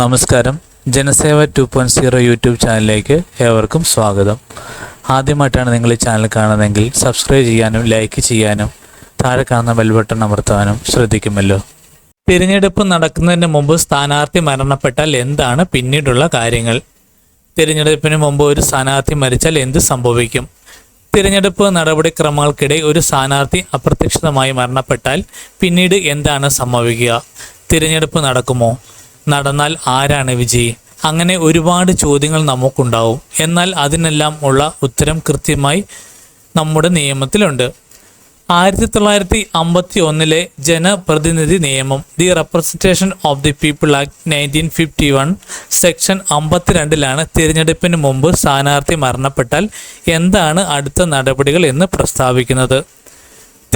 നമസ്കാരം. Janaseva two point zero YouTube ചാനലിലേക്ക് ഏവർക്കും സ്വാഗതം. ആദ്യമായിട്ടാണ് നിങ്ങൾ ഈ ചാനൽ കാണുന്നതെങ്കിൽ സബ്സ്ക്രൈബ് ചെയ്യാനും ലൈക്ക് ചെയ്യാനും താഴെ കാണുന്ന ബെൽ ബട്ടൺ അമർത്താനും ശ്രദ്ധിക്കുമല്ലോ. തിരഞ്ഞെടുപ്പ് നടക്കുന്നതിന് മുമ്പ് സ്ഥാനാർത്ഥി മരണപ്പെട്ടാൽ എന്താണ് പിന്നീടുള്ള കാര്യങ്ങൾ? തിരഞ്ഞെടുപ്പിന് മുമ്പ് ഒരു സ്ഥാനാർത്ഥി മരിച്ചാൽ എന്ത് സംഭവിക്കും? തിരഞ്ഞെടുപ്പ് നടപടിക്രമങ്ങൾക്കിടെ ഒരു സ്ഥാനാർത്ഥി അപ്രത്യക്ഷിതമായി മരണപ്പെട്ടാൽ പിന്നീട് എന്താണ് സംഭവിക്കുക? തിരഞ്ഞെടുപ്പ് നടക്കുമോ? നടന്നാൽ ആരാണ് വിജയി? അങ്ങനെ ഒരുപാട് ചോദ്യങ്ങൾ നമുക്കുണ്ടാവും. എന്നാൽ അതിനെല്ലാം ഉള്ള ഉത്തരം കൃത്യമായി നമ്മുടെ നിയമത്തിലുണ്ട്. ആയിരത്തി തൊള്ളായിരത്തി അമ്പത്തി ഒന്നിലെ ജനപ്രതിനിധി നിയമം the Representation of the People Act nineteen fifty one section അമ്പത്തിരണ്ടിലാണ് തിരഞ്ഞെടുപ്പിന് മുമ്പ് സ്ഥാനാർത്ഥി മരണപ്പെട്ടാൽ എന്താണ് അടുത്ത നടപടികൾ എന്ന് പ്രസ്താവിക്കുന്നത്.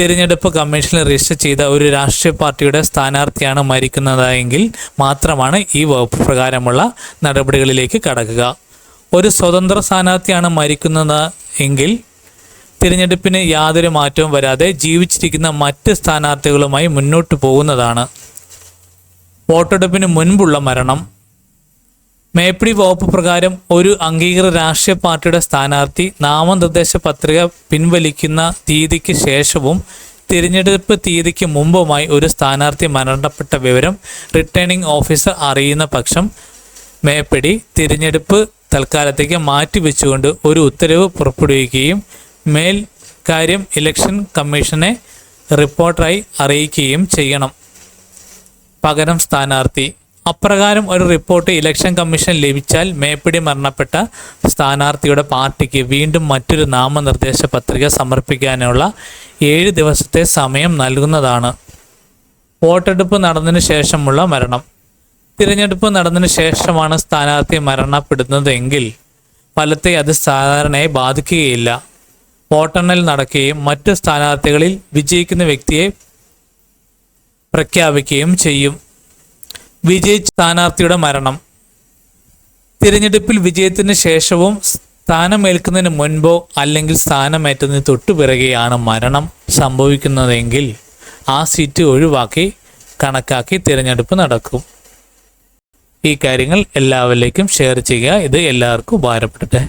തിരഞ്ഞെടുപ്പ് കമ്മീഷനിൽ രജിസ്റ്റർ ചെയ്ത ഒരു രാഷ്ട്രീയ പാർട്ടിയുടെ സ്ഥാനാർത്ഥിയാണ് മരിക്കുന്നതെങ്കിൽ മാത്രമാണ് ഈ വകുപ്പ് പ്രകാരമുള്ള നടപടികളിലേക്ക് കടക്കുക. ഒരു സ്വതന്ത്ര സ്ഥാനാർത്ഥിയാണ് മരിക്കുന്നത് എങ്കിൽ തിരഞ്ഞെടുപ്പിന് യാതൊരു മാറ്റവും വരാതെ ജീവിച്ചിരിക്കുന്ന മറ്റ് സ്ഥാനാർത്ഥികളുമായി മുന്നോട്ട് പോകുന്നതാണ്. വോട്ടെടുപ്പിന് മുൻപുള്ള മരണം. മേപ്പിടി വകുപ്പ് പ്രകാരം ഒരു അംഗീകൃത രാഷ്ട്രീയ പാർട്ടിയുടെ സ്ഥാനാർത്ഥി നാമനിർദ്ദേശ പത്രിക പിൻവലിക്കുന്ന തീയതിക്ക് ശേഷവും തിരഞ്ഞെടുപ്പ് തീയതിക്ക് മുമ്പുമായി ഒരു സ്ഥാനാർത്ഥി മരണപ്പെട്ട വിവരം റിട്ടേണിംഗ് ഓഫീസർ അറിയുന്ന പക്ഷം മേപ്പിടി തിരഞ്ഞെടുപ്പ് തൽക്കാലത്തേക്ക് മാറ്റിവെച്ചുകൊണ്ട് ഒരു ഉത്തരവ് പുറപ്പെടുവിക്കുകയും മേൽ കാര്യം ഇലക്ഷൻ കമ്മീഷനെ റിപ്പോർട്ടറായി അറിയിക്കുകയും ചെയ്യണം. പകരം സ്ഥാനാർത്ഥി അപ്രകാരം ഒരു റിപ്പോർട്ട് ഇലക്ഷൻ കമ്മീഷൻ ലഭിച്ചാൽ മേപ്പിടി മരണപ്പെട്ട സ്ഥാനാർത്ഥിയുടെ പാർട്ടിക്ക് വീണ്ടും മറ്റൊരു നാമനിർദ്ദേശ പത്രിക സമർപ്പിക്കാനുള്ള ഏഴ് ദിവസത്തെ സമയം നൽകുന്നതാണ്. വോട്ടെടുപ്പ് നടന്നതിന് ശേഷമുള്ള മരണം. തിരഞ്ഞെടുപ്പ് നടന്നതിന് ശേഷമാണ് സ്ഥാനാർത്ഥി മരണപ്പെടുന്നതെങ്കിൽ ഫലത്തെ അത് സാധാരണയായി ബാധിക്കുകയില്ല. വോട്ടെണ്ണൽ നടക്കുകയും മറ്റ് സ്ഥാനാർത്ഥികളിൽ വിജയിക്കുന്ന വ്യക്തിയെ പ്രഖ്യാപിക്കുകയും ചെയ്യും. വിജയിച്ച സ്ഥാനാർത്ഥിയുടെ മരണം. തിരഞ്ഞെടുപ്പിൽ വിജയത്തിന് ശേഷവും സ്ഥാനമേൽക്കുന്നതിന് മുൻപോ അല്ലെങ്കിൽ സ്ഥാനമേറ്റതിന് തൊട്ടുപിറകെയാണ് മരണം സംഭവിക്കുന്നതെങ്കിൽ ആ സീറ്റ് ഒഴിവാക്കി കണക്കാക്കി തിരഞ്ഞെടുപ്പ് നടക്കും. ഈ കാര്യങ്ങൾ എല്ലാവരിലേക്കും ഷെയർ ചെയ്യുക. ഇത് എല്ലാവർക്കും ഉപകാരപ്പെടട്ടെ